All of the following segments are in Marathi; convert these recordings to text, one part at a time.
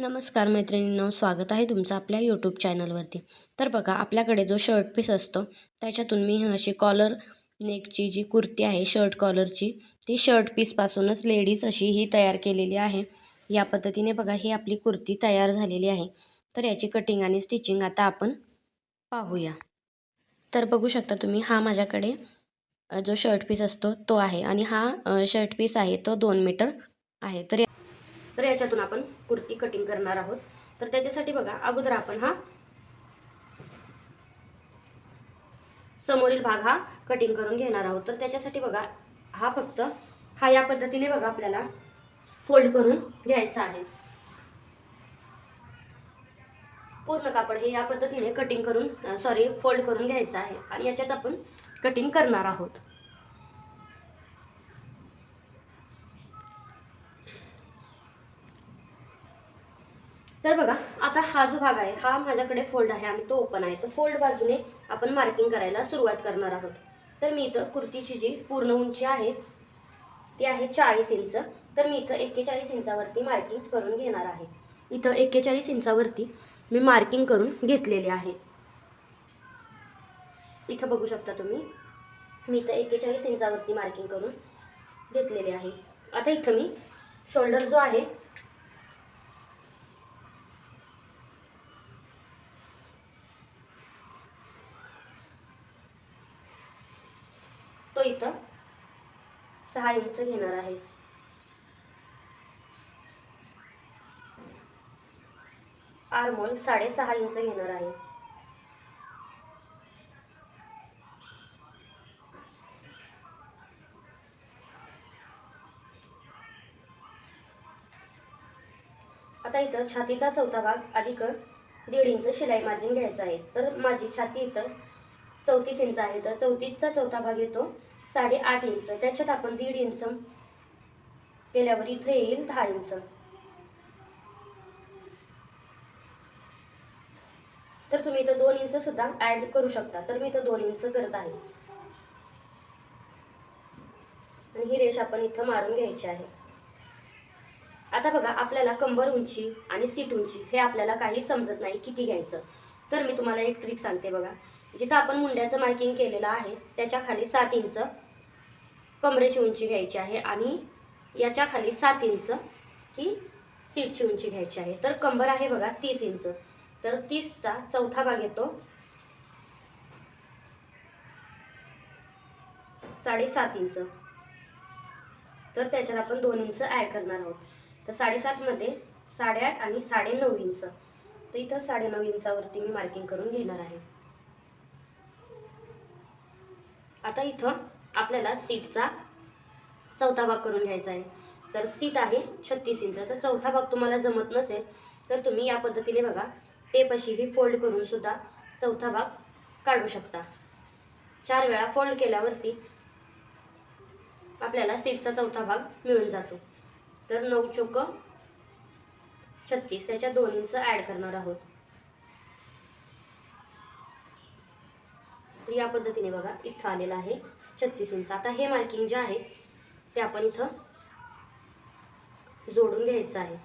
नमस्कार मैत्रिणींनो स्वागत आहे तुमचं आपल्या यूट्यूब चॅनलवरती तर बघा आपल्याकडे जो शर्ट पीस असतो त्याच्यातून मी अशी कॉलर नेकची जी कुर्ती आहे शर्ट कॉलरची ती शर्ट पीसपासूनच लेडीज अशी ही तयार केलेली आहे. या पद्धतीने बघा ही आपली कुर्ती तयार झालेली आहे. तर याची कटिंग आणि स्टिचिंग आता आपण पाहूया. तर बघू शकता तुम्ही हा माझ्याकडे जो शर्ट पीस असतो तो आहे. आणि हा शर्ट पीस आहे तो दोन मीटर आहे. तर तर याच्यातून आपण कुर्ती कटिंग करणार आहोत. तर त्याच्यासाठी बघा अगोदर आपण हा समोरील भाग हा कटिंग करून घेणार आहोत. तर त्याच्यासाठी बघा हा फक्त हा या पद्धतीने बघा आपल्याला फोल्ड करून घ्यायचा आहे. पूर्ण कापड हे या पद्धतीने कटिंग करून सॉरी फोल्ड करून घ्यायचं आहे. आणि याच्यात आपण कटिंग करणार आहोत. तर बघा आता हा जो भाग आहे हा माझ्याकडे फोल्ड आहे. आणि तो ओपन आहे. तर फोल्ड बाजूने आपण मार्किंग करायला सुरुवात करणार आहोत. तर मी इथं कुर्तीची जी पूर्ण उंची आहे ती आहे चाळीस इंच. तर मी इथं एक्केचाळीस इंचावरती मार्किंग करून घेणार आहे. इथं एक्केचाळीस इंचावरती मी मार्किंग करून घेतलेली आहे. इथं बघू शकता तुम्ही मी इथं एक्केचाळीस इंचावरती मार्किंग करून घेतलेले आहे. आता इथं मी शोल्डर जो आहे इथं सहा इंच घेणार आहे. आरमोल साडेसहा इंच घेणार आहे. आता इथं छातीचा चौथा भाग अधिक दीड इंच शिलाई मार्जिन घ्यायचा आहे. तर माझी छाती इथं चौतीस इंच आहे. तर चौतीसचा चौथा भाग येतो. साडेआठ इंच. त्याच्यात आपण दीड इंच केल्यावर इथं येईल दहा इंच. तर तुम्ही इथं दोन इंच सुद्धा ऍड करू शकता. तर मी इथं दोन इंच करत आहे. आणि ही रेष आपण इथं मारून घ्यायची आहे. आता बघा आपल्याला कंबर उंची आणि सीट उंची हे आपल्याला काही समजत नाही किती घ्यायचं. तर मी तुम्हाला एक ट्रिक सांगते बघा. जिथं आपण मुंड्याचं मार्किंग केलेलं आहे त्याच्याखाली सात इंच कमरेची उंची घ्यायची आहे आणि याच्या खाली सात इंच ही सीटची उंची घ्यायची आहे. तर कंबर आहे बघा तीस इंच. तर तीसचा चौथा भाग येतो. साडेसात इंच. तर त्याच्यात आपण दोन इंच ॲड करणार आहोत. तर साडेसातमध्ये साडेआठ आणि साडेनऊ इंच. तर इथं साडेनऊ इंचावरती मी मार्किंग करून घेणार आहे. आता इथं आपल्याला सीटचा चौथा भाग करून घ्यायचा आहे. तर सीट आहे छत्तीस इंच. तर चौथा भाग तुम्हाला जमत नसेल तर तुम्ही या पद्धतीने बघा. टेप अशी ही फोल्ड करून सुद्धा चौथा भाग काढू शकता. चार वेळा फोल्ड केल्यावरती आपल्याला सीटचा चौथा भाग मिळून जातो. तर नऊ चोक छत्तीस त्याच्या दोन इंच ॲड करणार आहोत. तर या पद्धतीने बघा इथं आलेलं आहे छत्तीस इंच. आता हे मार्किंग जे आहे ते आपण इथं जोडून घ्यायचं आहे.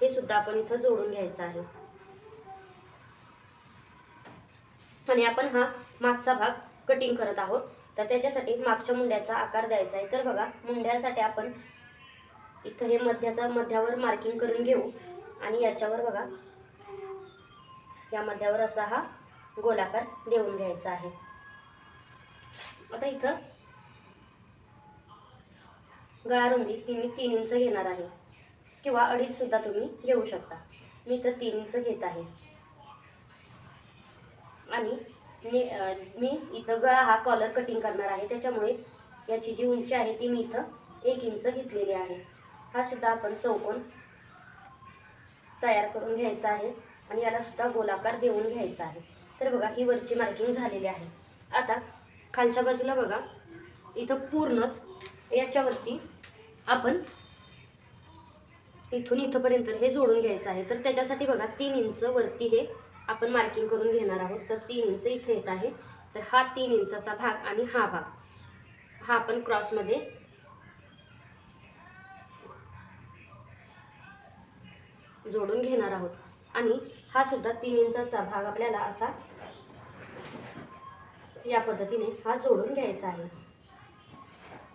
हे सुद्धा आपण इथं जोडून घ्यायचं आहे. आणि आपण हा मागचा भाग कटिंग करत आहोत. तर त्याच्यासाठी मागच्या मुंड्याचा आकार द्यायचा आहे. तर बघा मुंड्यासाठी आपण इथं हे मध्याचा मध्यावर मार्किंग करून घेऊ. आणि याच्यावर बघा या मध्यावर असा हा गोलाकार देऊन घ्यायचा आहे. आता इथं गळारुंदी ही मी तीन इंच घेणार आहे. किंवा अडीच सुद्धा तुम्ही घेऊ शकता. मी इथं तीन इंच घेत आहे. आणि ने मी इथं गळा हा कॉलर कटिंग करणार आहे. त्याच्यामुळे याची जी उंची आहे ती मी इथं एक इंच घेतलेली आहे. हा सुद्धा आपण चौकोन तयार करून घ्यायचा आहे. आणि याला सुद्धा गोलाकार देऊन घ्यायचा आहे. तर बघा ही वरची मार्किंग झालेली आहे. आता खालच्या बाजूला बघा इथं पूर्णच याच्यावरती आपण इथून इथंपर्यंत हे जोडून घ्यायचं आहे. तर त्याच्यासाठी बघा तीन इंच वरती हे आपण मार्किंग करून घेणार आहोत. तर तीन इंच इथे येत आहे. तर हा तीन इंचाचा भाग आणि हा भाग. हा आपण क्रॉसमध्ये जोडून घेणार आहोत. आणि हा सुद्धा तीन इंचाचा भाग आपल्याला असा या पद्धतीने हा जोडून घ्यायचा आहे.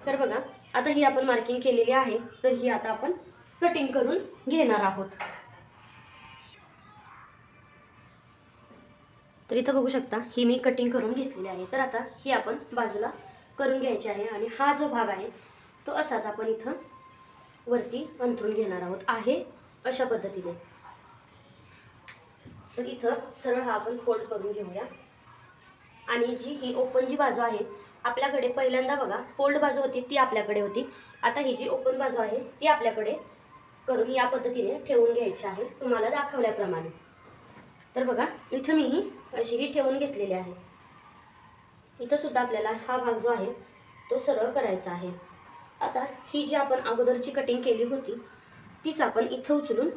तर बघा आता ही आपण मार्किंग केलेली आहे तर ही आता आपण कटिंग करून घेणार आहोत. तर इथं बघू शकता ही मी कटिंग करून घेतलेली आहे. तर आता ही आपण बाजूला करून घ्यायची आहे आणि हा जो भाग आहे तो असाच आपण इथं वरती अंथरून घेणार आहोत. आहे अशा पद्धतीने. तर इथं सरळ हा आपण फोल्ड करून घेऊया. आणि जी ही ओपन जी बाजू आहे आपल्याकडे पहिल्यांदा बघा फोल्ड बाजू होती ती आपल्याकडे होती. आता ही जी ओपन बाजू आहे ती आपल्याकडे करून या पद्धतीने ठेवून घ्यायची आहे तुम्हाला दाखवल्याप्रमाणे. तर बघा इथं मी ही अशी ही ठेवून घेतलेली आहे. इथं सुद्धा आपल्याला हा भाग जो आहे तो सरळ करायचा आहे. आता ही जी आपण अगोदरची कटिंग केली होती तीच आपण इथं उचलून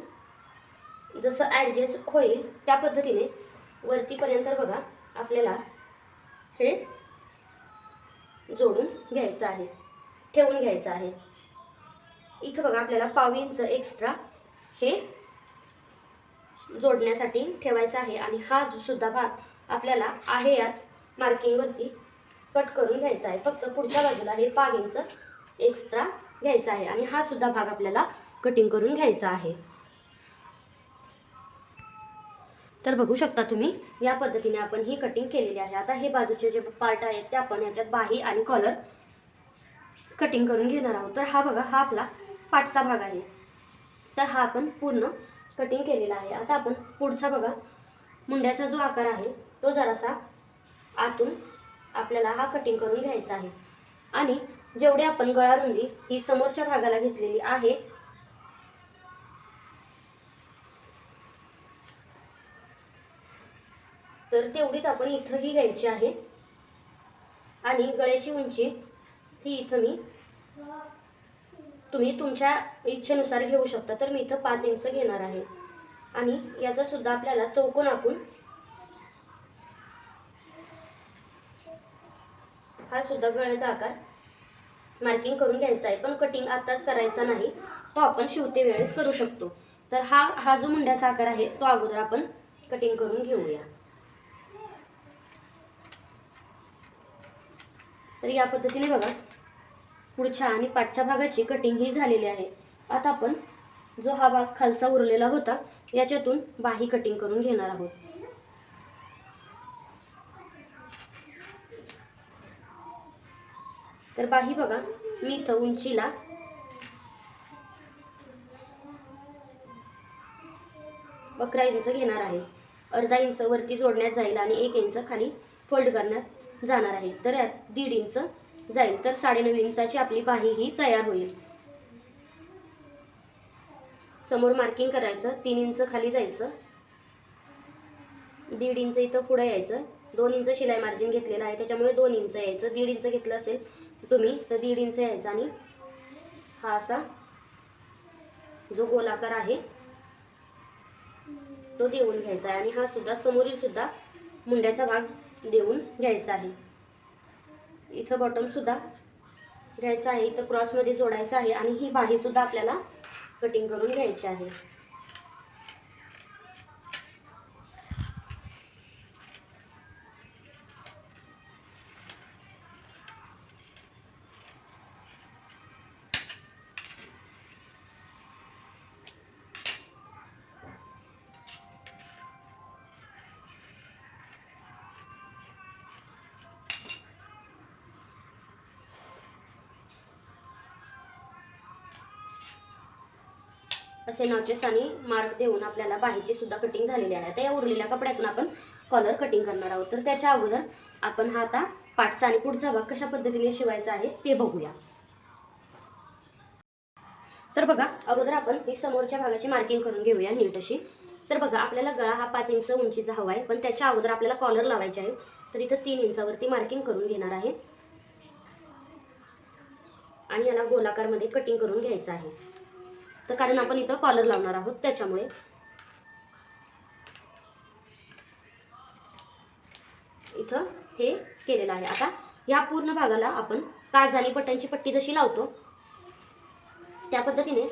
जसं ॲडजस्ट होईल त्या पद्धतीने वरतीपर्यंत बघा आपल्याला हे जोडून घ्यायचं आहे ठेवून घ्यायचं आहे. इथं बघा आपल्याला पाव इंच एक्स्ट्रा हे जोडण्यासाठी ठेवायचं आहे आणि हा जो सुद्धा भाग आपल्याला आहे याच मार्किंगवरती कट करून घ्यायचा आहे. फक्त पुढच्या बाजूला हे पाव इंच एक्स्ट्रा घ्यायचा आहे आणि हा सुद्धा भाग आपल्याला कटिंग करून घ्यायचा आहे. तर बघू शकता तुम्ही या पद्धतीने आपण ही कटिंग केलेली आहे. आता हे बाजूचे जे पार्ट आहेत ते आपण ह्याच्यात बाही आणि कॉलर कटिंग करून घेणार आहोत. तर हा बघा हा आपला पाठचा भाग आहे. तर हा आपण पूर्ण कटिंग केलेला आहे. आता आपण पुढचा बघा मुंड्याचा जो आकार आहे तो जरासा आतून आपल्याला हा कटिंग करून घ्यायचा आहे. आणि जेवढी आपण गळा रुंदी ही समोरच्या भागाला घेतलेली आहे तर तेवढीच आपण इथंही घ्यायची आहे. आणि गळ्याची उंची ही इथं मी तुम्ही तुमच्या इच्छेनुसार घेऊ शकता. तर मी इथं पाच इंच घेणार आहे. आणि याचा सुद्धा आपल्याला चौकोन आपण हा सुद्धा गळ्याचा आकार मार्किंग करून घ्यायचा आहे. पण कटिंग आत्ताच करायचा नाही. तो आपण शिवते वेळेस करू शकतो. तर हा हा जो मुंड्याचा आकार आहे तो अगोदर आपण कटिंग करून घेऊया. तर या पद्धतीने बघा पुढच्या आणि पाठच्या भागाची कटिंग ही झालेली आहे. आता आपण जो हा भाग खालचा उरलेला होता याच्यातून बाही कटिंग करून घेणार आहोत. तर बाही बघा मी इथं उंचीला अकरा इंच घेणार आहे. अर्धा इंच वरती जोडण्यात जाईल आणि एक इंच खाली फोल्ड करण्यात जाणार आहे. तर यात दीड इंच जाईल. तर साडेनऊ इंचाची आपली बाही ही तयार होईल. समोर मार्किंग करायचं. तीन इंच खाली जायचं. दीड इंच इथं पुढे यायचं. दोन इंच शिलाई मार्जिन घेतलेलं आहे. त्याच्यामुळे दोन इंच यायचं. दीड इंच घेतलं असेल तुम्ही तर दीड इंच यायचं. आणि हा असा जो गोलाकार आहे तो देऊन घ्यायचा आहे. आणि हा सुद्धा समोरील सुद्धा मुंड्याचा भाग देऊन घ्यायचं आहे. इथं बॉटमसुद्धा घ्यायचं आहे. इथं क्रॉसमध्ये जोडायचं आहे. आणि ही बाहीसुद्धा आपल्याला कटिंग करून घ्यायची आहे. असे नॉचेस आणि मार्क देऊन आपल्याला बाहेरची सुद्धा कटिंग झालेली आहे. आता या उरलेल्या कपड्यातून आपण कॉलर कटिंग करणार आहोत. तर त्याच्या अगोदर आपण हा आता पाठचा आणि पुढचा भाग कशा पद्धतीने शिवायचा आहे ते बघूया. तर बघा अगोदर आपण ही समोरच्या भागाची मार्किंग करून घेऊया नीट अशी. तर बघा आपल्याला गळा हा पाच इंच उंचीचा हवा आहे पण त्याच्या अगोदर आपल्याला कॉलर लावायचे आहे. तर इथं तीन इंचावरती मार्किंग करून घेणार आहे. आणि याला गोलाकारमध्ये कटिंग करून घ्यायचं आहे. तर कारण आपण इथं कॉलर लावणार आहोत त्याच्यामुळे. इथं हे केलेलं आहे. आता ह्या पूर्ण भागाला आपण काज आणि बटनची पट्टी जशी लावतो त्या पद्धतीने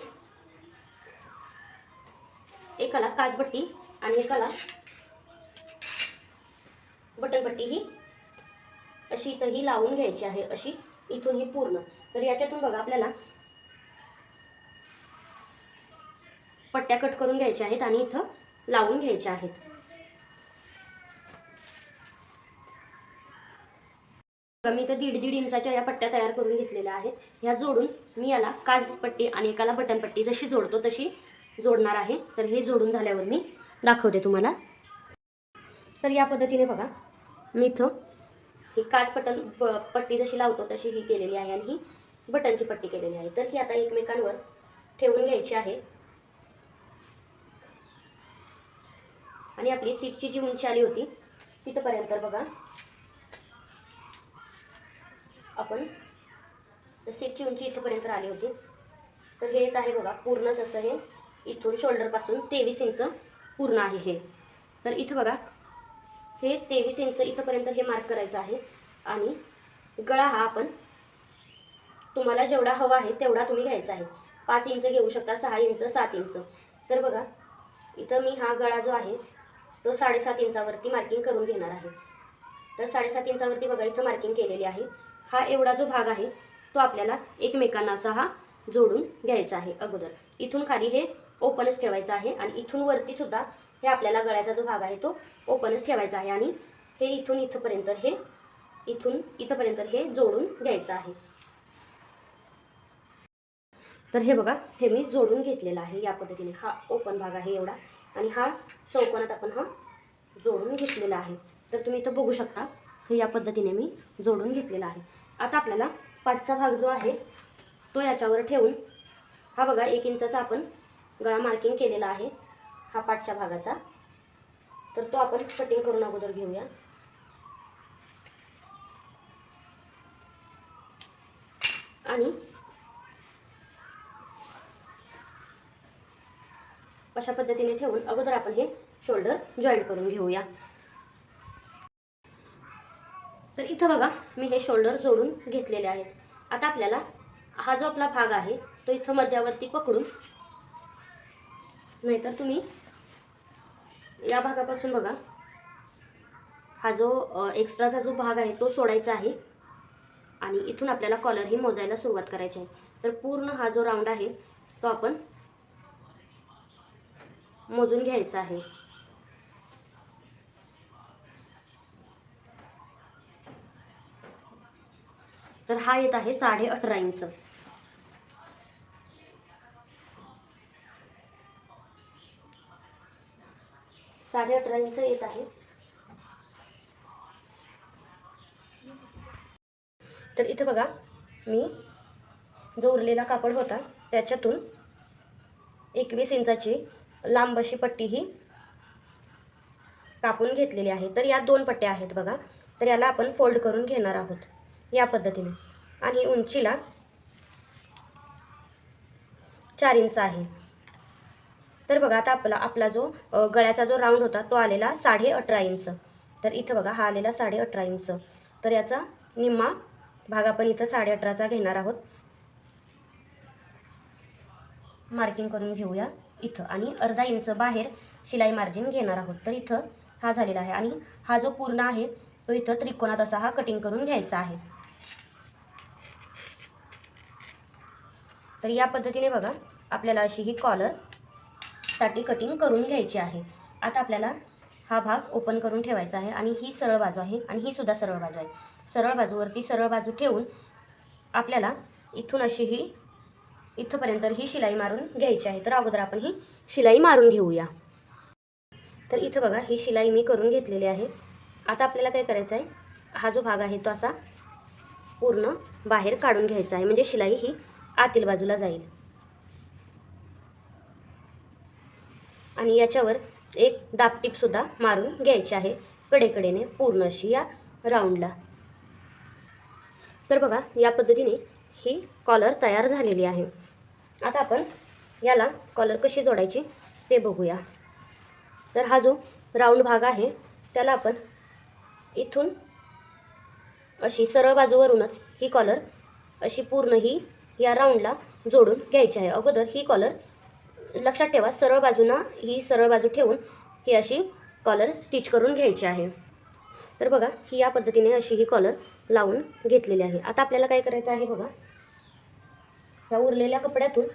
एकाला काजपट्टी आणि एकाला बटनपट्टी ही अशी इथं ही लावून घ्यायची आहे अशी इथून ही पूर्ण. तर याच्यातून बघा आपल्याला पट्ट्या कट करून घ्यायच्या आहेत आणि इथं लावून घ्यायच्या आहेत. बघा, मी इथं दीड दीड इंचाच्या या पट्ट्या तयार करून घेतलेल्या आहेत. ह्या जोडून मी याला काचपट्टी आणि एकाला बटनपट्टी जशी जोडतो तशी जोडणार आहे. तर हे जोडून झाल्यावर मी दाखवते तुम्हाला. तर या पद्धतीने बघा मी इथं ही काच पटन प पट्टी जशी लावतो तशी ही केलेली आहे आणि ही बटनची पट्टी केलेली आहे. तर ही आता एकमेकांवर ठेवून घ्यायची आहे. आणि आपली सीटची जी उंची आली होती तिथंपर्यंत बघा. आपण तर सीटची उंची इथंपर्यंत आली होती. तर हे येत आहे बघा पूर्णच असं हे इथून शोल्डरपासून तेवीस इंच पूर्ण आहे हे. तर इथं बघा हे तेवीस इंच इथंपर्यंत हे मार्क करायचं आहे. आणि गळा हा आपण तुम्हाला जेवढा हवा आहे तेवढा तुम्ही घ्यायचा आहे. पाच इंच घेऊ शकता सहा इंच सात इंच. तर बघा इथं मी हा गळा जो आहे तो साडेसात इंचावरती मार्किंग करून घेणार आहे. तर साडेसात इंचावरती बघा इथं मार्किंग केलेली आहे. हा एवढा जो भाग आहे तो आपल्याला एकमेकांना असा हा जोडून घ्यायचा आहे अगोदर. इथून खाली हे ओपनच ठेवायचं आहे आणि इथून वरती सुद्धा हे आपल्याला गळ्याचा जो भाग आहे तो ओपनच ठेवायचा आहे आणि हे इथून इथंपर्यंत हे इथून इथंपर्यंत हे जोडून घ्यायचं आहे. तर हे बघा हे मी जोडून घेतलेलं आहे या पद्धतीने. हा ओपन भाग आहे एवढा आणि हा चौकोनात आपण हा जोडून घेतलेला आहे. तर तुम्ही इथं बघू शकता हे या पद्धतीने मी जोडून घेतलेला आहे. आता आपल्याला पाठचा भाग जो आहे तो याच्यावर ठेवून हा बघा एक इंचाचा आपण गळा मार्किंग केलेला आहे हा पाठच्या भागाचा. तर तो आपण कटिंग करून अगोदर घेऊया. आणि अशा पद्धतीने ठेवून अगोदर आपण हे शोल्डर जॉईंट करून घेऊया. तर इथं बघा मी हे शोल्डर जोडून घेतलेले आहेत. आता आपल्याला हा जो आपला भाग आहे तो इथं मध्यावरती पकडून नाहीतर तुम्ही या भागापासून बघा हा जो एक्स्ट्राचा जो भाग आहे तो सोडायचा आहे. आणि इथून आपल्याला कॉलर ही मोजायला सुरुवात करायची आहे. तर पूर्ण हा जो राऊंड आहे तो आपण मोजून घ्यायचं आहे. तर हा येत आहे साडे अठरा इंच. साडे अठरा इंच येत आहे. तर इथं बघा मी जो उरलेला कापड होता त्याच्यातून एकवीस इंचाची लांब अशी पट्टी ही कापून घेतलेली आहे. तर या दोन पट्ट्या आहेत बघा. तर याला आपण फोल्ड करून घेणार आहोत. या पद्धतीने. आणि उंचीला चार इंच आहे. तर बघा आता आपला आपला जो गळ्याचा जो राऊंड होता तो आलेला साडे अठरा इंच. तर इथं बघा हा आलेला साडे अठरा इंच. तर याचा निम्मा भाग आपण इथं साडे अठराचा घेणार आहोत. मार्किंग करून घेऊया. इथं. आणि अर्धा इंच बाहेर शिलाई मार्जिन घेणार आहोत. तर इथं हा झालेला आहे. आणि हा जो पूर्ण आहे तो इथं त्रिकोणात असा हा कटिंग करून घ्यायचा आहे. तर या पद्धतीने बघा आपल्याला अशी ही कॉलरसाठी कटिंग करून घ्यायची आहे. आता आपल्याला हा भाग ओपन करून ठेवायचा आहे. आणि ही सरळ बाजू आहे. आणि ही सुद्धा सरळ बाजू आहे. सरळ बाजूवरती सरळ बाजू ठेवून आपल्याला इथून अशी ही इथंपर्यंत ही शिलाई मारून घ्यायची आहे. तर अगोदर आपण ही शिलाई मारून घेऊया. तर इथं बघा ही शिलाई मी करून घेतलेली आहे. आता आपल्याला काय करायचं आहे? हा जो भाग आहे तो असा पूर्ण बाहेर काढून घ्यायचा आहे. म्हणजे शिलाई ही आतील बाजूला जाईल. आणि याच्यावर एक दापटीपसुद्धा मारून घ्यायची आहे. कडेकडेने पूर्ण अशी या राऊंडला. तर बघा या पद्धतीने ही कॉलर तयार झालेली आहे. आता आपण याला कॉलर कशी जोडायची ते बघूया. तर हा जो राऊंड भाग आहे त्याला आपण इथून अशी सरळ बाजूवरूनच ही कॉलर अशी पूर्ण ही या राऊंडला जोडून घ्यायची आहे. अगोदर ही कॉलर लक्षात ठेवा सरळ बाजूनं ही सरळ बाजू ठेवून ही अशी कॉलर स्टिच करून घ्यायची आहे. तर बघा ही या पद्धतीने अशी ही कॉलर लावून घेतलेली आहे. आता आपल्याला काय करायचं आहे बघा? ह्या उरलेल्या कपड्यातून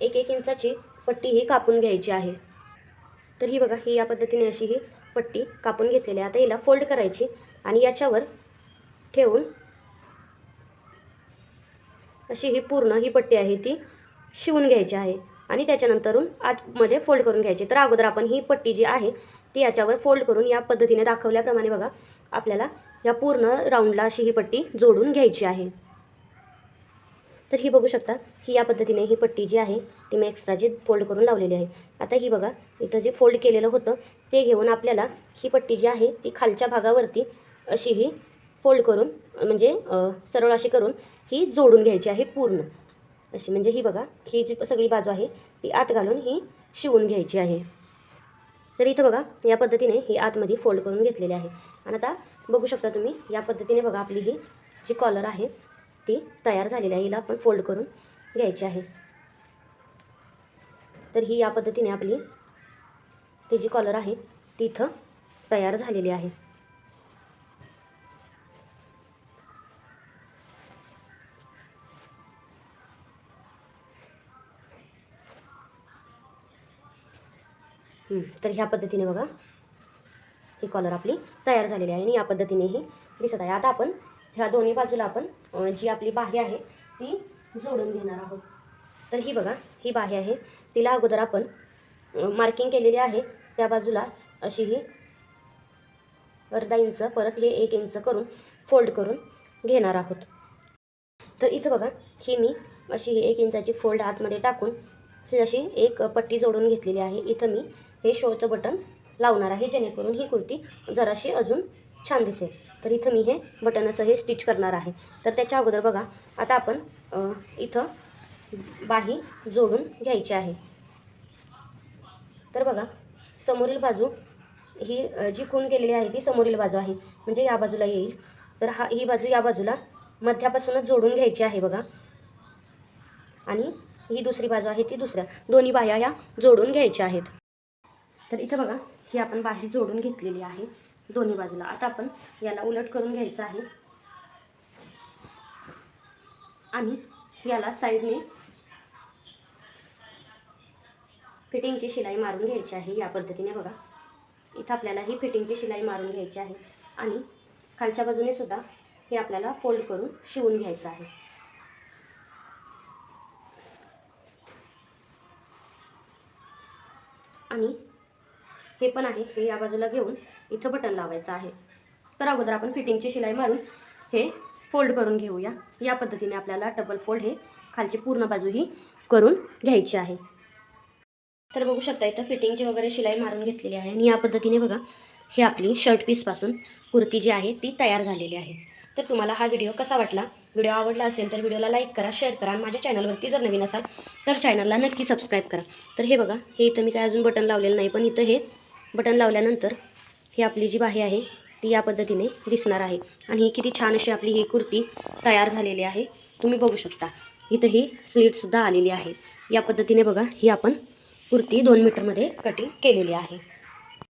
एक एक इंचाची पट्टी ही कापून घ्यायची आहे. तर ही बघा ही या पद्धतीने अशी ही पट्टी कापून घेतलेली आहे. आता हिला फोल्ड करायची आणि याच्यावर ठेवून अशी ही पूर्ण ही पट्टी आहे ती शिवून घ्यायची आहे आणि त्याच्यानंतरून आतमध्ये फोल्ड करून घ्यायची. तर अगोदर आपण ही पट्टी जी आहे ती याच्यावर फोल्ड करून या पद्धतीने दाखवल्याप्रमाणे बघा आपल्याला या पूर्ण राऊंडला अशी ही पट्टी जोडून घ्यायची आहे. तर ही बघू शकता की या पद्धतीने ही पट्टी जी आहे ती मी एक्स्ट्रा जी फोल्ड करून लावलेली आहे. आता ही बघा इथं जे फोल्ड केलेलं होतं ते घेऊन आपल्याला ही पट्टी जी आहे ती खालच्या भागावरती अशी ही फोल्ड करून म्हणजे सरळ अशी करून ही जोडून घ्यायची आहे पूर्ण. अशी म्हणजे ही बघा ही जी सगळी बाजू आहे ती आत घालून ही शिवून घ्यायची आहे. तर इथं बघा या पद्धतीने ही आतमध्ये फोल्ड करून घेतलेली आहे. आणि आता बघू शकता तुम्ही या पद्धतीने बघा आपली ही जी कॉलर आहे ती तयार झालेली आहे. हिला आपण फोल्ड करून घ्यायची आहे. तर ही या पद्धतीने आपली ही जी कॉलर आहे ती इथं तयार झालेली आहे. तर ह्या पद्धतीने बघा ही कॉलर आपली तयार झालेली आहे आणि या पद्धतीने ही दिसत आहे. आता आपण ह्या दोन्ही बाजूला आपण जी आपली बाही आहे ती जोडून घेणार आहोत. तर ही बघा ही बाही आहे. तिला अगोदर आपण मार्किंग केलेली आहे. त्या बाजूला अशी ही अर्धा इंच परत हे एक इंच करून फोल्ड करून घेणार आहोत. तर इथं बघा ही मी अशी ही एक इंचाची फोल्ड आतमध्ये टाकून ही अशी एक पट्टी जोडून घेतलेली आहे. इथं मी हे शोचं बटन लावणार आहे जेणेकरून ही कुर्ती जराशी अजून छान दिसेल. तर इथं मी हे बटन असं हे स्टिच करणार आहे. तर त्याच्या अगोदर बघा आता आपण इथं बाही जोडून घ्यायची आहे. तर बघा समोरील बाजू ही जी खून केलेली आहे ती समोरील बाजू आहे. म्हणजे या बाजूला येईल. तर हा ही बाजू या बाजूला मध्यापासूनच जोडून घ्यायची आहे बघा. आणि ही दुसरी बाजू आहे ती दुसऱ्या. दोन्ही बाह्या ह्या जोडून घ्यायच्या आहेत. तर इथं बघा ही आपण बाही जोडून घेतलेली आहे. दोन्ही बाजूला. आता आपण याला उलट करून घ्यायचं आहे. आणि याला साईडने फिटिंगची शिलाई मारून घ्यायची आहे या पद्धतीने बघा. इथं आपल्याला ही फिटिंगची शिलाई मारून घ्यायची आहे. आणि खालच्या बाजूने सुद्धा हे आपल्याला फोल्ड करून शिवून घ्यायचं आहे. आणि हे पण आहे हे या बाजूला घेऊन इथं बटन लावायचं आहे. तर अगोदर आपण फिटिंगची शिलाई मारून हे फोल्ड करून घेऊया. या पद्धतीने आपल्याला डबल फोल्ड हे खालची पूर्ण बाजू ही करून घ्यायची आहे. तर बघू शकता इथं फिटिंगची वगैरे शिलाई मारून घेतलेली आहे. आणि या पद्धतीने बघा ही आपली शर्ट पीसपासून कुर्ती जी आहे ती तयार झालेली आहे. तर तुम्हाला हा व्हिडिओ कसा वाटला? व्हिडिओ आवडला असेल तर व्हिडिओला लाईक करा शेअर करा. आणि माझ्या चॅनलवरती जर नवीन असाल तर चॅनलला नक्की सबस्क्राईब करा. तर हे बघा हे इथं मी काय अजून बटन लावलेलं नाही पण इथं हे बटन लावल्यानंतर ही आपली जी बाही आहे ती या पद्धतीने दिसणार आहे. आणि ही किती छान अशी आपली ही कुर्ती तयार झालेली आहे. तुम्ही बघू शकता. इथं ही स्लीटसुद्धा आलेली आहे. या पद्धतीने बघा ही आपण कुर्ती दोन मीटरमध्ये कटिंग केलेली आहे.